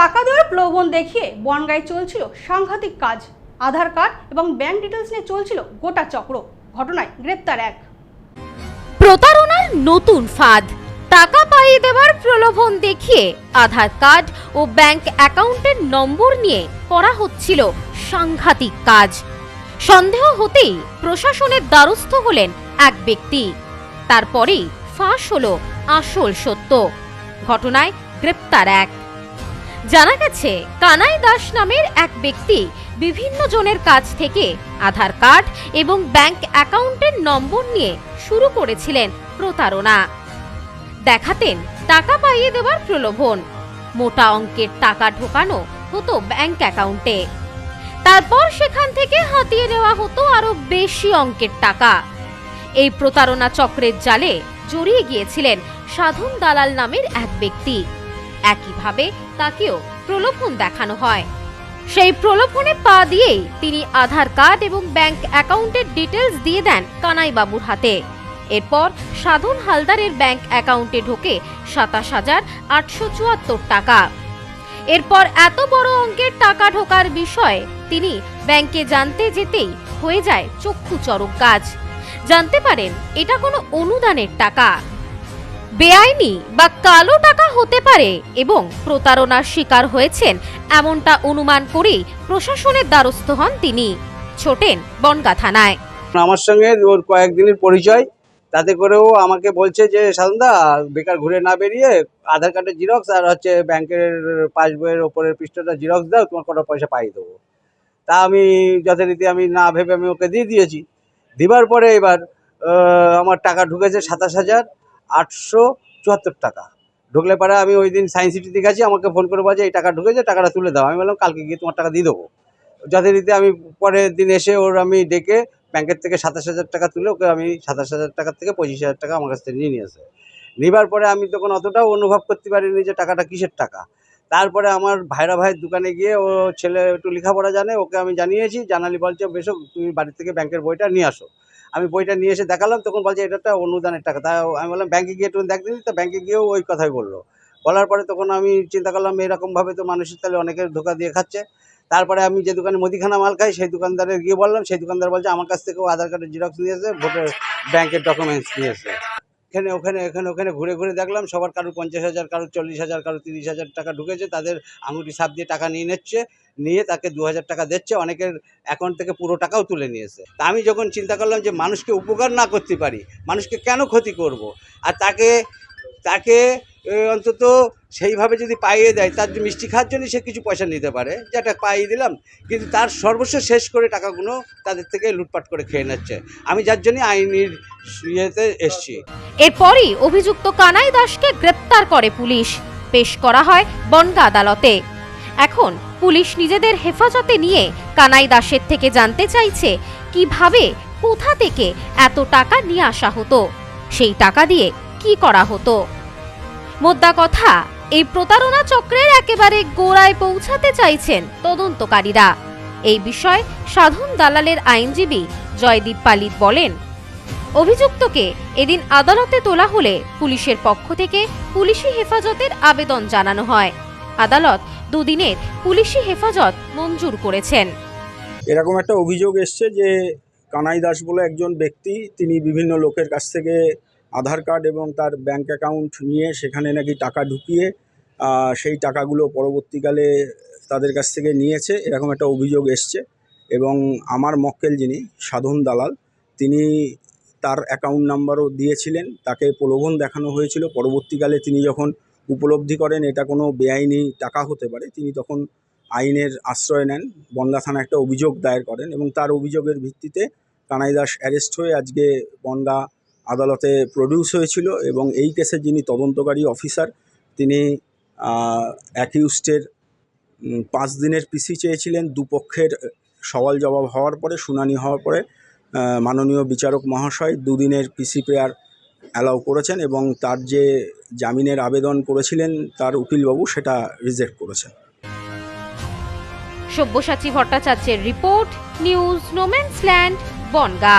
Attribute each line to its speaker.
Speaker 1: টাকা দেওয়ার প্রলোভন দেখিয়ে বনগায় চলছিল সাংঘাতিক কাজ। আধার কার্ড এবং ব্যাংক ডিটেলস নিয়ে চলছিল গোটা চক্র। ঘটনায় গ্রেপ্তার এক।
Speaker 2: প্রতারণার নতুন ফাঁদ। টাকা পাইয়ে দেওয়ার প্রলোভন দেখিয়ে আধার কার্ড ও ব্যাংক অ্যাকাউন্টের নম্বর নিয়ে করা হচ্ছিল সাংঘাতিক কাজ। সন্দেহ হতেই প্রশাসনের দ্বারস্থ হলেন এক ব্যক্তি। তারপরেই ফাঁস হল আসল সত্য। ঘটনায় গ্রেপ্তার এক। জানা গেছে, কানাই দাস নামের এক ব্যক্তি বিভিন্ন জনের কাছ থেকে আধার কার্ড এবং ব্যাংক অ্যাকাউন্টের নম্বর নিয়ে শুরু করেছিলেন প্রতারণা। দেখাতেন টাকা পাইয়ে দেওয়ার প্রলোভন। মোটা অঙ্কের টাকা ঢোকানো হতো ব্যাংক অ্যাকাউন্টে। তারপর সেখান থেকে হাতিয়ে নেওয়া হতো আরও বেশি অঙ্কের টাকা। এই প্রতারণা চক্রের জালে জড়িয়ে গিয়েছিলেন সাধন দালাল নামের এক ব্যক্তি। একইভাবে তাকেও প্রলোভন দেখানো হয়। সেই প্রলোভনে পা দিয়েই তিনি আধার কার্ড এবং ব্যাংক অ্যাকাউন্টের ডিটেলস দিয়ে দেন কানাই বাবুর হাতে। এরপর সাধন হালদারের ব্যাংক অ্যাকাউন্টে ঢোকে সাতাশ হাজার আটশো চুয়াত্তর টাকা। এরপর এত বড় অঙ্কের টাকা ঢোকার বিষয়ে তিনি ব্যাংকে জানতে যেতেই হয়ে যায় চক্ষু চরক কাজ জানতে পারেন এটা কোনো অনুদানের টাকা। বেআইনি বা কালো টাকা হতে পারে এবং প্রতারণার শিকার হয়েছেন এমনটা অনুমান করেই প্রশাসনের দ্বারস্থ হন তিনি। ছোটেন বনগা থানায়।
Speaker 3: আমার সঙ্গে ওর কয়েকদিনের পরিচয়, তাতে করেও আমাকে বলছে যে, সাধনদা, বেকার ঘুরে না বেরিয়ে আধার কার্ডের জিরক্স আর হচ্ছে ব্যাংকের পাসবইয়ের ওপরের পৃষ্ঠাটা জিরক্স দাও, তোমার কটা পয়সা পাই দেবো। তা আমি যথারীতি আমি না ভেবে আমি ওকে দিয়ে দিয়েছি। দিবার পরে এবার আমার টাকা ঢুকেছে সাতাশ হাজার। আটশো চুয়াত্তর টাকা। ঢুকলে পরে আমি ওই দিন সায়েন্স সিটিতে গেছি, আমাকে ফোন করে বলছে, এই টাকা ঢুকেছে টাকাটা তুলে দাও। আমি বললাম, কালকে গিয়ে তোমার টাকা দিয়ে দেবো। যথারীতি আমি পরের দিন এসে ওর আমি ডেকে ব্যাংকের থেকে সাতাশ হাজার টাকা তুলে ওকে আমি সাতাশ হাজার টাকার থেকে পঁচিশ হাজার টাকা আমার কাছ থেকে নিয়ে নিয়েছে। নেবার পরে আমি তখন অতটাও অনুভব করতে পারিনি যে টাকাটা কিসের টাকা। তারপরে আমার ভাইরা ভাইয়ের দোকানে গিয়ে ও ছেলে একটু লেখাপড়া জানে, ওকে আমি জানিয়েছি, জানালি বলছে, বেশো তুমি বাড়ি থেকে ব্যাংকের বইটা নিয়ে আসো। আমি বইটা নিয়ে এসে দেখালাম, তখন বলছে এটা একটা অনুদানের টাকা। তা আমি বললাম ব্যাঙ্কে গিয়ে একটু দেখ দিলি তো ব্যাংকে গিয়েও ওই কথাই বলল। বলার পরে তখন আমি চিন্তা করলাম, এরকমভাবে তো মানুষের তাহলে অনেকের ধোকা দিয়ে খাচ্ছে। তারপরে আমি যে দোকানে মুদিখানা মাল খাই, সেই দোকানদারে গিয়ে বললাম, সেই দোকানদার বলছে, আমার কাছ থেকেও আধার কার্ডের জিরক্স নিয়েছে ভোটের ব্যাংকের ডকুমেন্টস নিয়েছে এখানে, ওখানে এখানে, ওখানে ঘুরে ঘুরে দেখলাম সবার কারোর পঞ্চাশ হাজার, কারোর চল্লিশ হাজার, কারোর তিরিশ হাজার টাকা ঢুকেছে, তাদের আঙুটি সাপ দিয়ে টাকা নিয়ে নিচ্ছে, নিয়ে তাকে দু হাজার টাকা দিচ্ছে, অনেকের অ্যাকাউন্ট থেকে পুরো টাকাও তুলে নিয়েছে। তা আমি যখন চিন্তা করলাম যে মানুষকে উপকার না করতে পারি, মানুষকে কেন ক্ষতি করব? আর তাকে তাকে অন্তত সেইভাবে যদি পাইয়ে দেয়, তার যে মিষ্টি খাওয়ার জন্য সে কিছু পয়সা নিতে পারে। যেটা পাইয়ে দিলাম, কিন্তু তার সর্বস্ব শেষ করে টাকাগুলো তাদের থেকে লুটপাট করে খেয়ে নিচ্ছে। আমি যার জন্য আইনের ইয়েতে এসছি।
Speaker 2: এরপরই অভিযুক্ত কানাই দাসকে গ্রেপ্তার করে পুলিশ। পেশ করা হয় বনগা আদালতে। এখন পুলিশ নিজেদের হেফাজতে নিয়ে কানাই দাসের থেকে জানতে চাইছে, কীভাবে, কোথা থেকে এত টাকা নিয়ে আসা হতো? সেই টাকা দিয়ে কি করা হতো? মোদ্দা কথা, এই প্রতারণা চক্রের একেবারে গোড়ায় পৌঁছাতে চাইছেন তদন্তকারীরা। এই বিষয়ে সাধন দালালের আইনজীবী জয়দীপ পালিত বলেন, অভিযুক্তকে এদিন আদালতে তোলা হলে পুলিশের পক্ষ থেকে পুলিশি হেফাজতের আবেদন জানানো হয়। আদালত দুদিনের পুলিশি হেফাজত মঞ্জুর করেছেন।
Speaker 4: এরকম একটা অভিযোগ এসছে যে কানাই দাস বলে একজন ব্যক্তি, তিনি বিভিন্ন লোকের কাছ থেকে আধার কার্ড এবং তার ব্যাঙ্ক অ্যাকাউন্ট নিয়ে সেখানে নাকি টাকা ঢুকিয়ে সেই টাকাগুলো পরবর্তীকালে তাদের কাছ থেকে নিয়েছে। এরকম একটা অভিযোগ এসছে এবং আমার মক্কেল যিনি, সাধন দালাল, তিনি তার অ্যাকাউন্ট নাম্বারও দিয়েছিলেন। তাকে প্রলোভন দেখানো হয়েছিল। পরবর্তীকালে তিনি যখন উপলব্ধি করেন, এটা কোনো বেআইনি টাকা হতে পারে, তিনি তখন আইনের আশ্রয় নেন। বনগা থানা একটা অভিযোগ দায়ের করেন এবং তার অভিযোগের ভিত্তিতে কানাই দাস অ্যারেস্ট হয়ে আজকে বনগা আদালতে প্রডিউস হয়েছিল এবং এই কেসের যিনি তদন্তকারী অফিসার তিনি অ্যাকিউস্টের পাঁচ দিনের পিসি চেয়েছিলেন, দুপক্ষের সওয়াল জবাব হওয়ার পরে, শুনানি হওয়ার পরে মাননীয় বিচারক মহাশয় দুদিনের পিসি পেয়ার অ্যালাউ করেছেন এবং তার যে জামিনের আবেদন করেছিলেন, তার উকিলবাবু সেটা রিজেক্ট করেছেন।
Speaker 2: সব্যসাচী ভট্টাচার্যের report, news no man's land Bongaon.